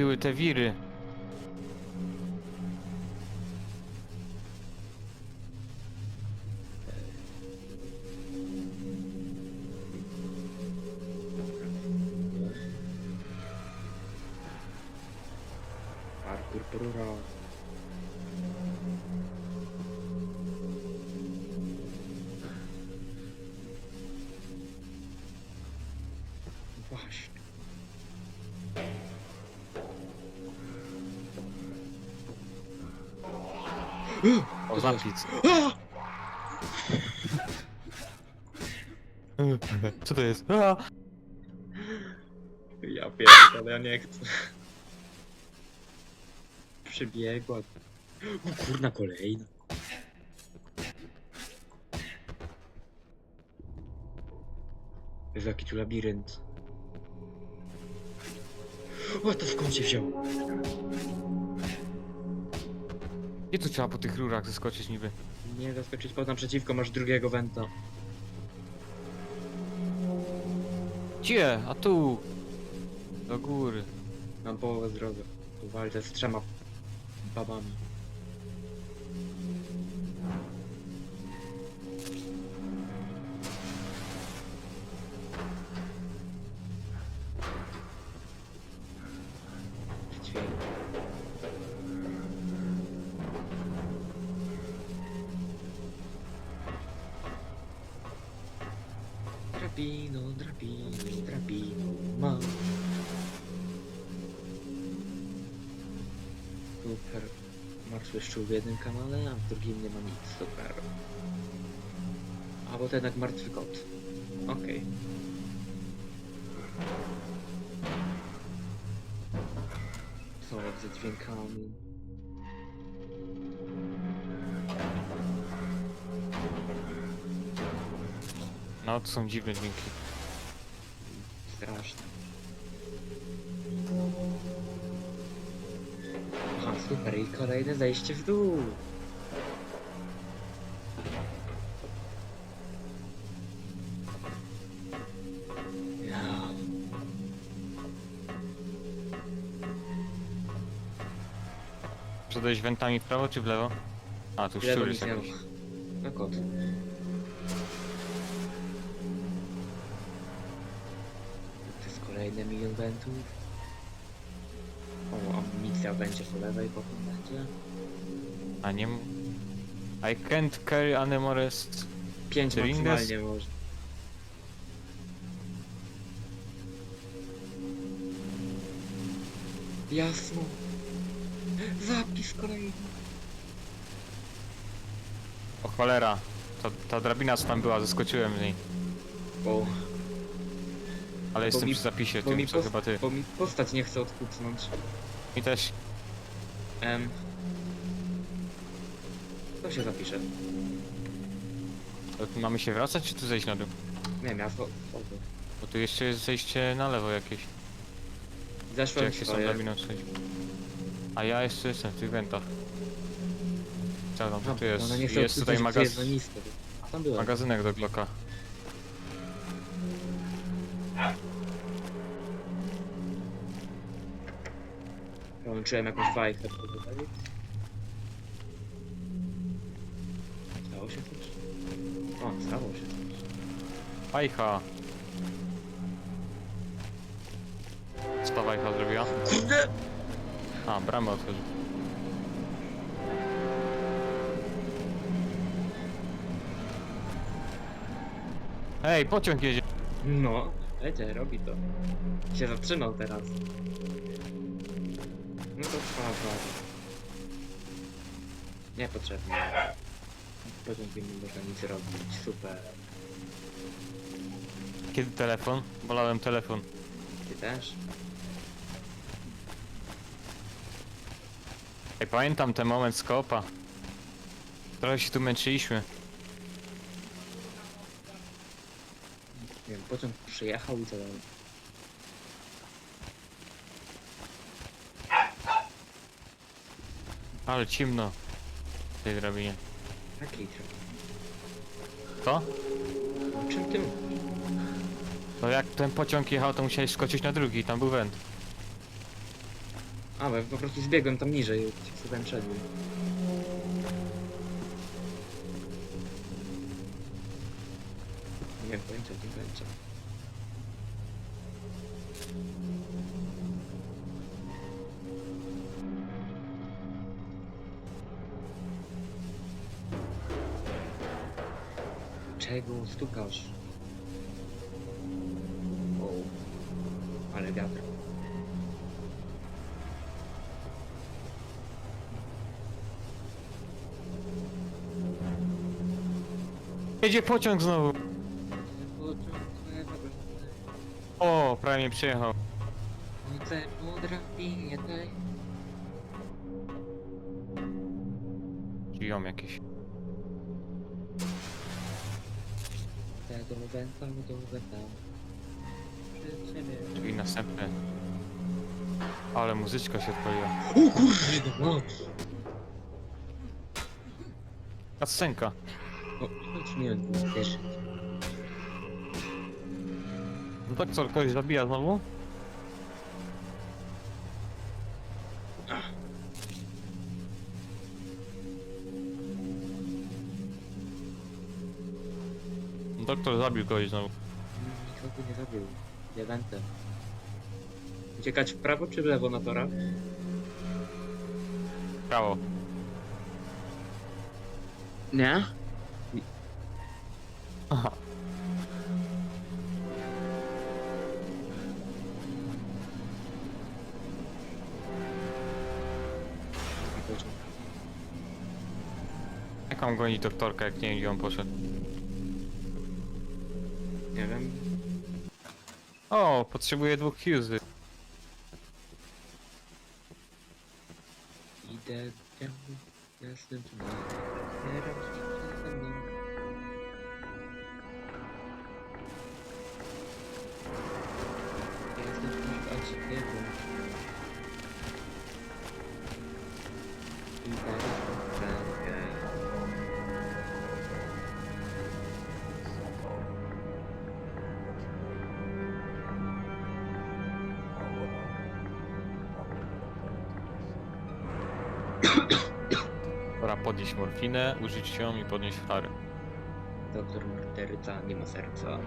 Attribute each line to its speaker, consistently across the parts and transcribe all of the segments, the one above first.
Speaker 1: Były te wiry.
Speaker 2: Parkour
Speaker 1: Zamknij. Co to jest? A!
Speaker 2: Ja pierdolę, ja nie chcę. Przebiegła. O kurna kolejna. Jezu, jaki tu labirynt. O, to skąd się wziął?
Speaker 1: Gdzie tu trzeba po tych rurach zeskoczyć niby?
Speaker 2: Nie zaskoczyć pod naprzeciwko, masz drugiego wenta.
Speaker 1: Gdzie? A tu! Do góry.
Speaker 2: Mam połowę zdrowia. Tu walczę z trzema babami. Drabino, drabino, drabino, mam. Super. Martwy szczur w jednym kanale, a w drugim nie ma nic. Super. A bo to jednak martwy kot. Okej. Co ze dźwiękami?
Speaker 1: To są dziwne dźwięki.
Speaker 2: Straszne. Aha, super. I kolejne zejście w dół. Ja.
Speaker 1: Przedejść wentami w prawo czy w lewo? A, tu
Speaker 2: Lewo
Speaker 1: szczur
Speaker 2: nic
Speaker 1: jest
Speaker 2: nie ma.
Speaker 1: jakiś.
Speaker 2: No kot. To jest wentów. O, amunicja będzie po lewej, potem będzie.
Speaker 1: A nie... m- I can't carry anymores.
Speaker 2: Pięć
Speaker 1: Czyli
Speaker 2: maksymalnie może. Jasno. Zapis kolejny.
Speaker 1: O cholera. Ta, ta drabina co tam była, zeskoczyłem z niej.
Speaker 2: Bo,
Speaker 1: Ale jestem
Speaker 2: mi-
Speaker 1: przy zapisie,
Speaker 2: bo,
Speaker 1: tym
Speaker 2: mi
Speaker 1: co
Speaker 2: pos-
Speaker 1: chyba ty.
Speaker 2: bo mi postać nie chce odkucnąć.
Speaker 1: I też.
Speaker 2: Em. To się zapisze.
Speaker 1: To tu Mamy się wracać czy tu zejść na dół?
Speaker 2: Nie, miasto.
Speaker 1: Bo tu jeszcze jest zejście na lewo jakieś. Czy
Speaker 2: Zeszłem
Speaker 1: jak się
Speaker 2: swoje.
Speaker 1: A ja jeszcze jestem w tych wentach. Co tam,
Speaker 2: No,
Speaker 1: tu jest?
Speaker 2: chce
Speaker 1: Jest tutaj
Speaker 2: odkucnąć, bo
Speaker 1: magaz
Speaker 2: jest za nisko. A tam była.
Speaker 1: magazynek do Glocka.
Speaker 2: Połączyłem jakąś bajkę. Stało się coś? O, stało się coś.
Speaker 1: Wajcha! Co ta wajcha zrobiła?
Speaker 2: Kurde!
Speaker 1: A, bramę otworzy. Ej, pociąg jedzie!
Speaker 2: No, wiecie, robi to. Się zatrzymał teraz. To. Niepotrzebne. Potem nie można nic robić. Super.
Speaker 1: Kiedy telefon? Bolałem telefon.
Speaker 2: Ty też?
Speaker 1: Ej, pamiętam ten moment z koopa. Trochę się tu męczyliśmy.
Speaker 2: Nie wiem, pociąg przyjechał i co dalej?
Speaker 1: Ale ciemno. W tej drabinie.
Speaker 2: Takiej trochę.
Speaker 1: To?
Speaker 2: O czym ty mówisz?
Speaker 1: No jak ten pociąg jechał, to musiałeś skoczyć na drugi, tam był węd.
Speaker 2: A, bo ja po prostu zbiegłem tam niżej, sobie szedłem. Nie wiem, pojęcia, nie pojęcia. Czego stukasz? O, ale wiatr.
Speaker 1: Jedzie pociąg znowu. O, prawie mnie przyjechał.
Speaker 2: Chcę podrabinie tej.
Speaker 1: Drzwiom jakieś.
Speaker 2: Węta, do węta. Przed siebie.
Speaker 1: Drzwi następne. Ale muzyczka się odpaliła.
Speaker 2: O kurde, no.
Speaker 1: Cutscenka.
Speaker 2: O, chodź nie wiem, pierwszy.
Speaker 1: No tak co, kogoś zabija znowu? Doktor zabił kogoś znowu.
Speaker 2: Nikogo nie zabił. Wętę. Uciekać w prawo czy w lewo na torach?
Speaker 1: Prawo.
Speaker 2: Nie.
Speaker 1: Aha. Jak mam gonić doktorka, jak nie wiem gdzie on poszedł?
Speaker 2: Nie wiem.
Speaker 1: O, potrzebuję dwóch fuzy.
Speaker 2: Idę. Teraz przede
Speaker 1: Pora podnieść morfinę, użyć ją i podnieść flary.
Speaker 2: Doktor morderca nie ma serca.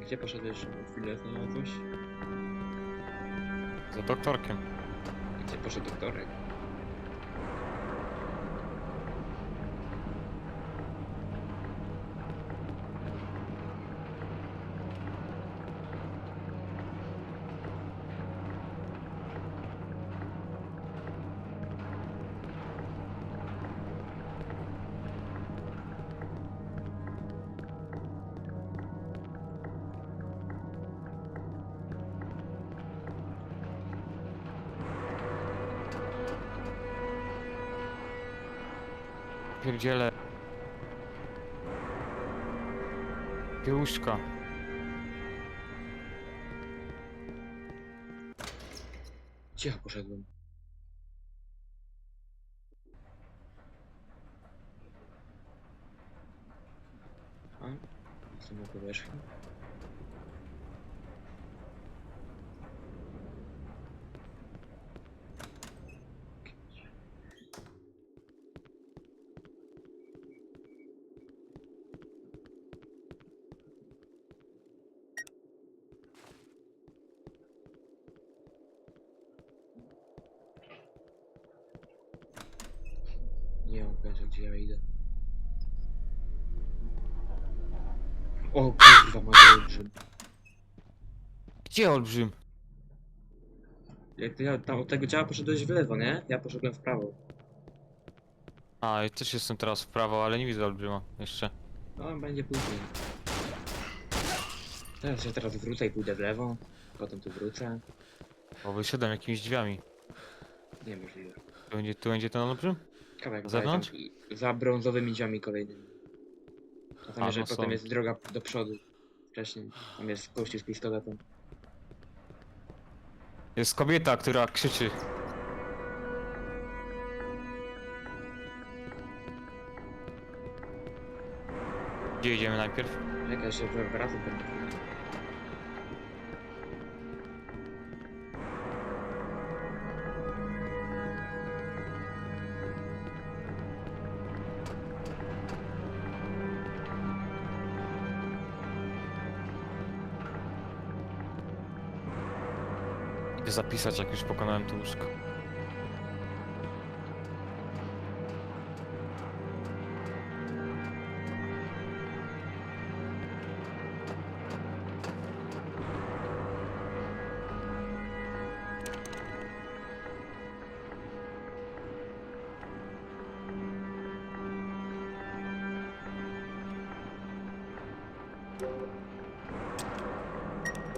Speaker 2: Gdzie poszedłeś na chwilę znalazłeś?
Speaker 1: Za doktorkiem.
Speaker 2: Gdzie poszedł doktorek?
Speaker 1: Pierdziele. Piełuszka.
Speaker 2: Gdzie poszedłem? A? Jestem na powierzchni. Nie mam pojęcia gdzie ja idę. O kurwa ma olbrzym.
Speaker 1: Gdzie olbrzym?
Speaker 2: Jak ty tam od tego ciała poszedłeś w lewo, nie? Ja poszedłem w prawo.
Speaker 1: A, ja też jestem teraz w prawo, ale nie widzę olbrzyma jeszcze.
Speaker 2: No on będzie później. Teraz się teraz wrócę i pójdę w lewo. Potem tu wrócę.
Speaker 1: Bo wyszedłem jakimiś drzwiami.
Speaker 2: Niemożliwe.
Speaker 1: Tu będzie, tu będzie ten olbrzym?
Speaker 2: Kawałek
Speaker 1: zewnątrz?
Speaker 2: za brązowymi dziami kolejnymi. A tam,
Speaker 1: A,
Speaker 2: że
Speaker 1: no
Speaker 2: potem są. jest droga do przodu. Wcześniej. Tam jest kościół z pistoletem.
Speaker 1: Jest kobieta, która krzyczy. Gdzie idziemy najpierw?
Speaker 2: Czekaj, jeszcze wracam do
Speaker 1: Idę zapisać, jak już pokonałem to łóżko.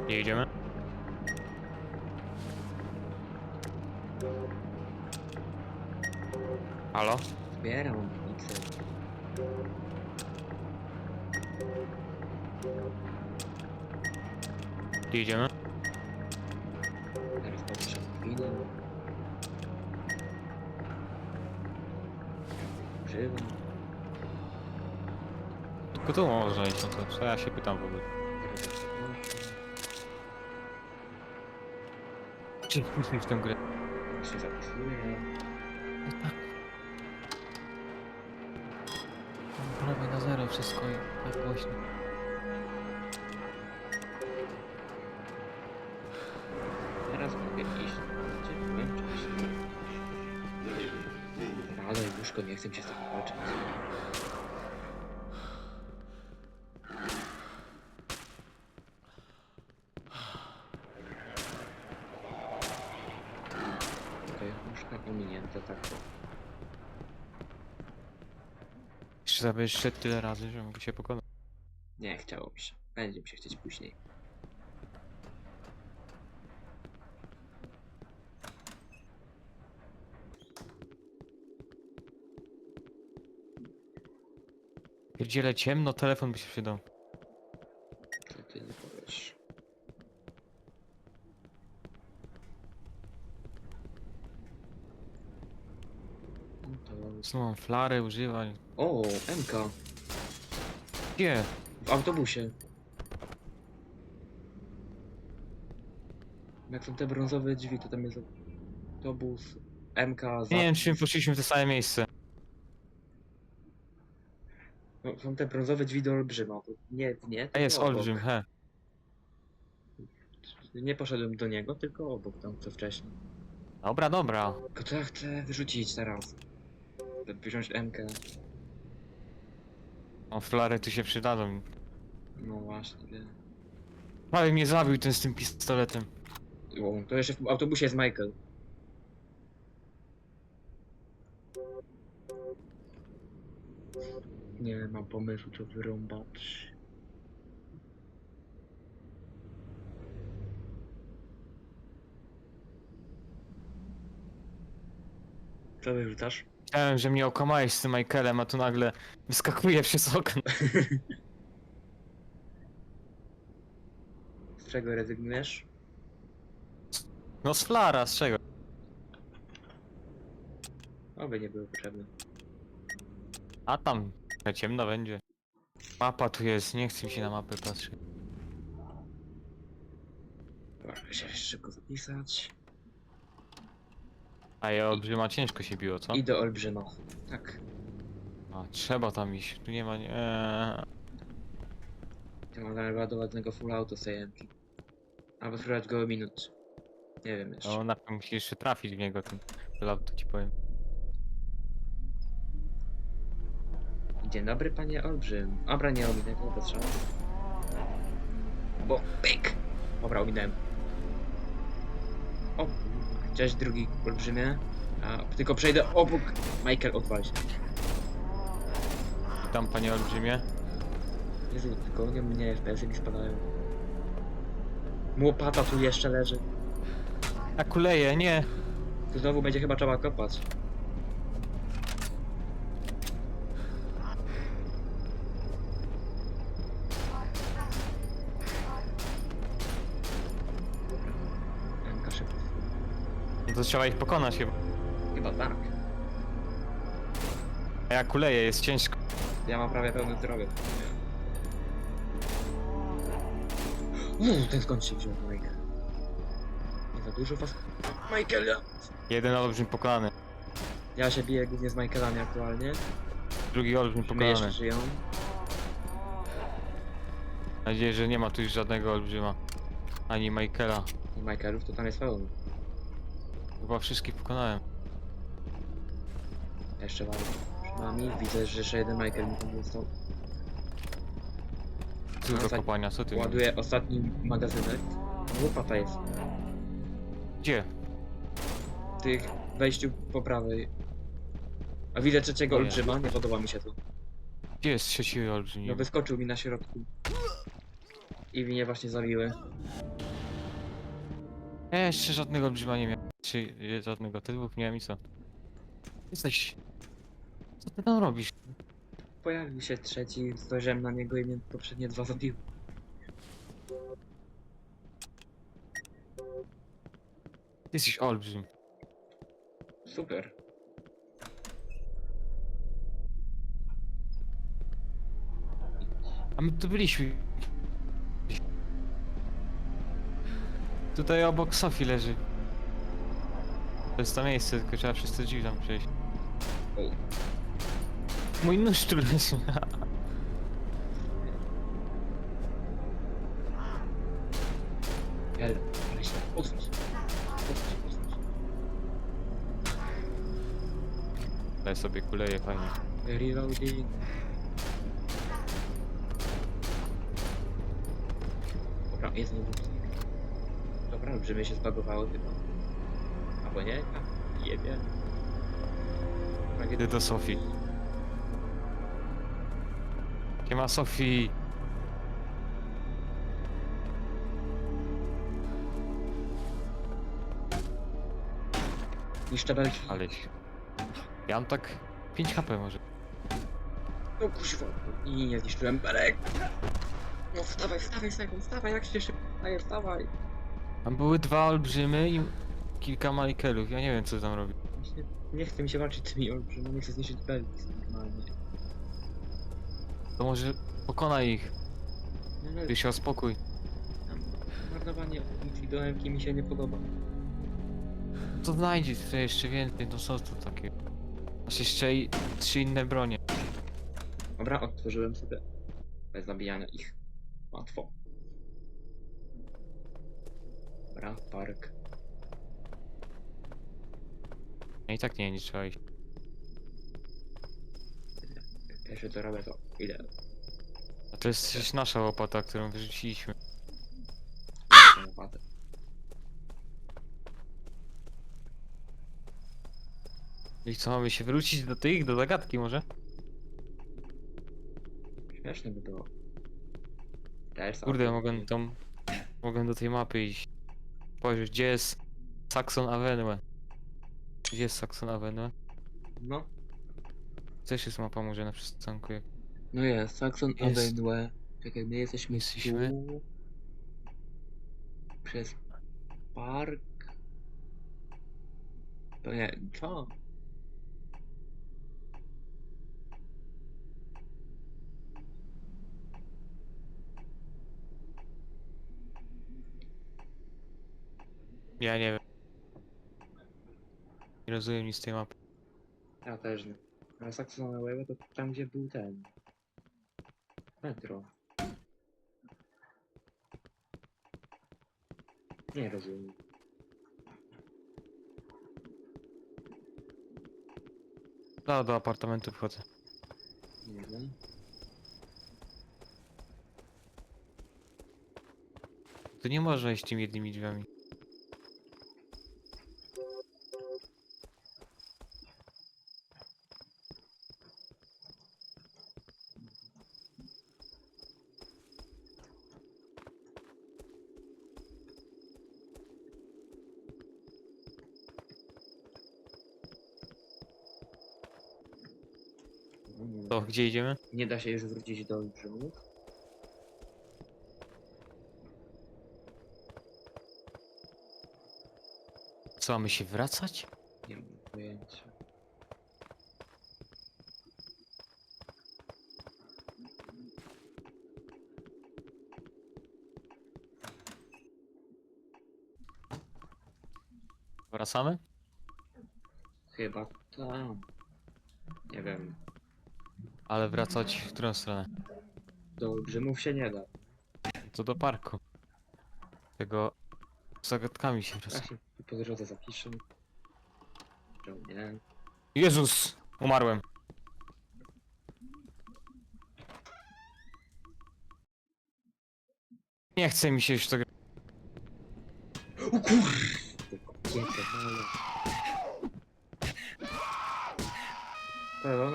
Speaker 1: Gdzie idziemy? Halo?
Speaker 2: Zbieram amunicję.
Speaker 1: Gdzie idziemy?
Speaker 2: Teraz podnieszę chwilę. Używam.
Speaker 1: Tylko tu można iść, no to co ja się pytam w ogóle. Czy później w tę grę?
Speaker 2: Się zapisuję.
Speaker 1: No tak. Wszystko i tak głośno.
Speaker 2: Teraz mogę iść. Gdzie byłem wcześniej? Ale łóżko nie chcę się z tym walczyć. Okej, łóżka pominięte, tak
Speaker 1: zabierz szedł tyle razy, że mogę się pokonać.
Speaker 2: Nie chciało mi się. Będzie mi się chcieć później.
Speaker 1: Pierdziele ciemno, telefon by się przydał.
Speaker 2: Co ty nie powiesz? No to...
Speaker 1: Znowu mam flary, używaj.
Speaker 2: O, MK!
Speaker 1: Gdzie?
Speaker 2: W autobusie. Jak są te brązowe drzwi, to tam jest autobus MK za...
Speaker 1: Nie wiem, czy my poszliśmy w to same miejsce.
Speaker 2: No, są te brązowe drzwi do Olbrzyma. To nie, nie.
Speaker 1: A
Speaker 2: tylko
Speaker 1: jest
Speaker 2: obok.
Speaker 1: olbrzym, he.
Speaker 2: Nie poszedłem do niego, tylko obok tam, co wcześniej.
Speaker 1: Dobra, dobra.
Speaker 2: Tylko co ja chcę wyrzucić teraz? Wziąć MK.
Speaker 1: O, flary tu się przydadzą.
Speaker 2: No właśnie.
Speaker 1: Ale mnie zabił ten z tym pistoletem.
Speaker 2: O, to jeszcze w autobusie jest Michael. Nie mam pomysłu, co wyrąbać. Co wyrzucasz?
Speaker 1: Myślałem, że mnie okłamałeś z tym Michaelem, a tu nagle wyskakuje przez okno.
Speaker 2: Z czego rezygnujesz?
Speaker 1: No z flara, z czego?
Speaker 2: Oby nie były potrzebne.
Speaker 1: A tam, ciemno będzie. Mapa tu jest, nie chcę mi się na mapę patrzeć.
Speaker 2: Muszę się szybko zapisać.
Speaker 1: A ja olbrzyma ciężko się biło, co?
Speaker 2: I do Olbrzyma. Tak.
Speaker 1: A, trzeba tam iść, tu nie ma... Nie... Eee.
Speaker 2: Ja mam ładować tego full auto z tej. Albo spróbować go minut. Nie wiem jeszcze.
Speaker 1: No, na pewno musisz jeszcze trafić w niego, ten to ci powiem.
Speaker 2: Dzień dobry, panie Olbrzym. Dobra, nie ominę go, bez szans. Bo, pyk! Dobra, ominąłem. O, cześć drugi Olbrzymie. A, tylko przejdę obok. Michael, odwal się.
Speaker 1: Tam, panie olbrzymie.
Speaker 2: Jezu, tylko nie mnie FPS-y mi spadają. Łopata tu jeszcze leży.
Speaker 1: A kuleje, nie!
Speaker 2: Tu znowu będzie chyba trzeba kopać.
Speaker 1: to trzeba ich pokonać chyba.
Speaker 2: Chyba tak.
Speaker 1: A ja kuleję, jest ciężko.
Speaker 2: Ja mam prawie pełny zdrowie. Uuu, ten skąd się wziął, Michael? Nie za dużo was... Michael, ja...
Speaker 1: Jeden olbrzym pokonany,
Speaker 2: Ja się biję głównie z Michaelami aktualnie.
Speaker 1: drugi olbrzym
Speaker 2: My
Speaker 1: pokonany.
Speaker 2: jeszcze żyją.
Speaker 1: Mam nadzieję, że nie ma tu już żadnego olbrzyma. Ani Michaela.
Speaker 2: I Michaelów to tam jest pełno.
Speaker 1: Chyba wszystkich pokonałem.
Speaker 2: Jeszcze walczę. Przed nami widzę, że jeszcze jeden Michael mi tam został. No,
Speaker 1: do kopania, co ty?
Speaker 2: Ładuję ostatni magazynek. Łopata jest.
Speaker 1: Gdzie?
Speaker 2: W tych wejściu po prawej. A widzę trzeciego
Speaker 1: Ojej.
Speaker 2: olbrzyma, nie podoba mi się to.
Speaker 1: Gdzie jest trzeci olbrzym?
Speaker 2: No wyskoczył mi na środku. I mnie właśnie zabiły.
Speaker 1: Ja jeszcze żadnego olbrzyma nie miałem. Czy y, żadnego? Ty dwóch miałem i co? Jesteś... Co ty tam robisz?
Speaker 2: Pojawił się trzeci, spojrzałem na niego i mnie poprzednie dwa zabiły.
Speaker 1: Ty jesteś olbrzym.
Speaker 2: Super.
Speaker 1: A my tu byliśmy. Tutaj obok Sofii leży. To jest to miejsce, tylko trzeba przez te drzwi tam przejść.
Speaker 2: O,
Speaker 1: Mój nóż tu leży.
Speaker 2: Jel, się, otwórz. Otwórz, otwórz.
Speaker 1: Daj sobie kuleje fajnie.
Speaker 2: Reloading. Dobra, jest nowy Dobra, olbrzymie się zbagowało chyba. Albo nie? Jebie.
Speaker 1: Idę do Sofii. Nie ma Sofii.
Speaker 2: Niszczę belki.
Speaker 1: Ale... Ja mam tak 5 HP może.
Speaker 2: No kuźwa. I nie zniszczyłem belek. No wstawaj, wstawaj, Sego, wstawaj, jak się szybko daje, wstawaj.
Speaker 1: Tam były dwa olbrzymy i kilka Michaelów. Ja nie wiem co tam robi.
Speaker 2: Właśnie nie chcę mi się walczyć z tymi olbrzymami, chcę zniszczyć belki normalnie.
Speaker 1: To może pokonaj ich.
Speaker 2: No ale
Speaker 1: Ty się uspokój.
Speaker 2: marnowanie amunicji do MK mi się nie podoba.
Speaker 1: To znajdzie tutaj jeszcze więcej, no co tu takie. Masz jeszcze i trzy inne bronie.
Speaker 2: Dobra, otworzyłem sobie. Bez zabijania ich. Łatwo. Dobra, park.
Speaker 1: Ja i tak nie, nie trzeba iść.
Speaker 2: Jak Pierwszy to robię to idę.
Speaker 1: A to jest przecież nasza łopata, którą wyrzuciliśmy.
Speaker 2: na łopatę.
Speaker 1: I co, mamy się wrócić do tych, do zagadki może?
Speaker 2: Śmieszne by było. Też
Speaker 1: Kurde, mogę tam... Mogę do tej mapy iść. Spojrzeć, gdzie jest Saxon Avenue? Gdzie jest Saxon Avenue?
Speaker 2: No.
Speaker 1: Też jest mapa może na przystanku. jak-
Speaker 2: No jest, Saxon
Speaker 1: Jest.
Speaker 2: Avenue. Czekaj, my jesteśmy,
Speaker 1: Jesteśmy?
Speaker 2: tu. Przez park. To nie, co?
Speaker 1: Ja nie wiem. Nie rozumiem nic z tej mapy.
Speaker 2: Ja też nie. Ale Saxon Avenue to tam gdzie był ten. Metro. Nie rozumiem.
Speaker 1: Da, do apartamentu wchodzę.
Speaker 2: Nie wiem.
Speaker 1: To nie można iść tymi jednymi drzwiami. To gdzie idziemy?
Speaker 2: Nie da się już wrócić do olbrzymów.
Speaker 1: Co, mamy się wracać?
Speaker 2: Nie mam pojęcia.
Speaker 1: Wracamy?
Speaker 2: Chyba tam. Nie wiem.
Speaker 1: Ale wracać w którą stronę?
Speaker 2: Do Grzymów się nie da.
Speaker 1: To do parku. Tego... Z zagadkami się wraca.
Speaker 2: Ja się po drodze zapiszę. Nie?
Speaker 1: Jezus! Umarłem. Nie chce mi się już tego...
Speaker 2: O kur... Kobietę, male.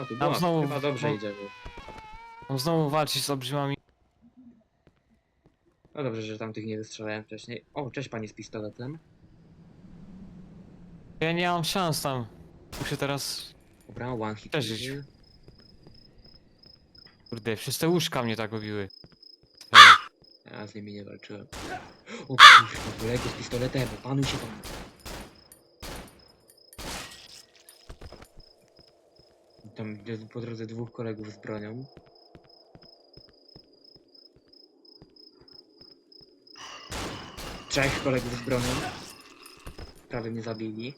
Speaker 2: Tu
Speaker 1: Tam
Speaker 2: była.
Speaker 1: znowu-
Speaker 2: Chyba dobrze idzie.
Speaker 1: Mam znowu walczyć z olbrzymami.
Speaker 2: No dobrze, że tamtych nie wystrzelałem wcześniej. O, cześć pani z pistoletem.
Speaker 1: Ja nie mam szans tam. Muszę teraz...
Speaker 2: Dobra, one hit.
Speaker 1: Przeżyć.
Speaker 2: kill.
Speaker 1: Kurde, przez te łóżka mnie tak obiły.
Speaker 2: Ja z nimi nie walczyłem. O kurwa, kolego z pistoletem, panuj się pan. Tam po drodze dwóch kolegów z bronią. Trzech kolegów z bronią. Prawie mnie zabili.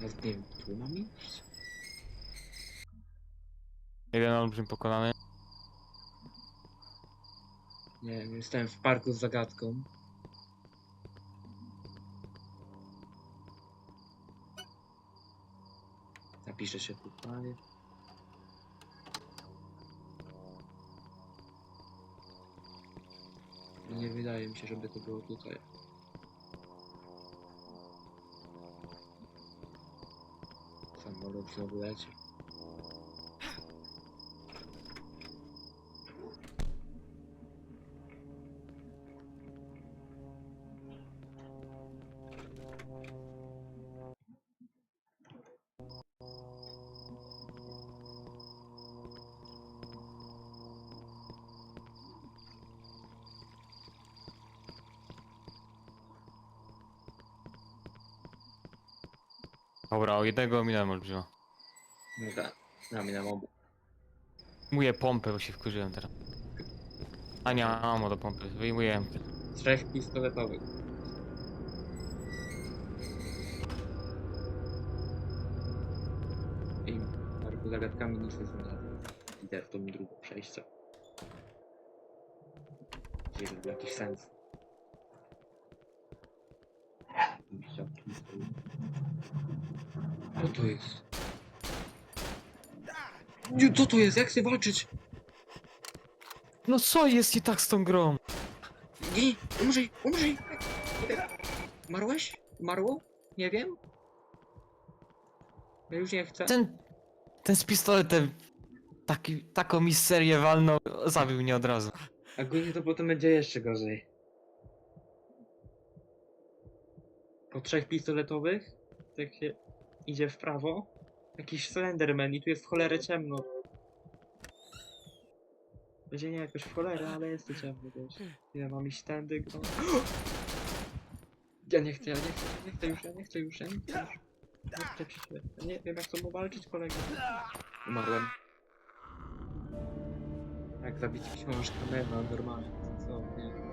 Speaker 2: Ja nie wiem, tu mam iść?
Speaker 1: Jeden olbrzym pokonany.
Speaker 2: Nie wiem, jestem w parku z zagadką. Zapiszę się tutaj. Nie wydaje mi się, żeby to było tutaj. Samolot znowu leci.
Speaker 1: Dobra, o jednego minąłem olbrzyma.
Speaker 2: No tak, na mnie na mobu.
Speaker 1: Wyjmuję pompę, bo się wkurzyłem teraz. A nie mam ammo do pompy. Wyjmuję.
Speaker 2: Trzech pistoletowych. I w parku zagadkami nic nie znalazłem. Idę w tą drugą przejście. Gdzie był jakiś sens. Co to jest? Nie, co to jest? Jak chcę walczyć?
Speaker 1: No co jest nie tak z tą grą?
Speaker 2: Nie, umrzyj, umrzyj! Umarłeś? Umarło? Nie wiem. Ja już nie chcę.
Speaker 1: Ten... Ten z pistoletem... Taki, taką miserię walną, zabił mnie od razu.
Speaker 2: A głównie to potem będzie jeszcze gorzej. Po trzech pistoletowych, tak się idzie w prawo, jakiś Slenderman i tu jest w cholerę ciemno. Będzie nie jakoś w cholerę, ale jest tu ciemno też. Ja mam iść tędy, kto... Ja nie chcę, ja nie chcę, ja nie chcę już, ja nie chcę już, ja nie chcę już. Nie chcę ja nie wiem jak sobą walczyć kolego. Umarłem. Jak zabić książkę, mema, normalnie, co, nie.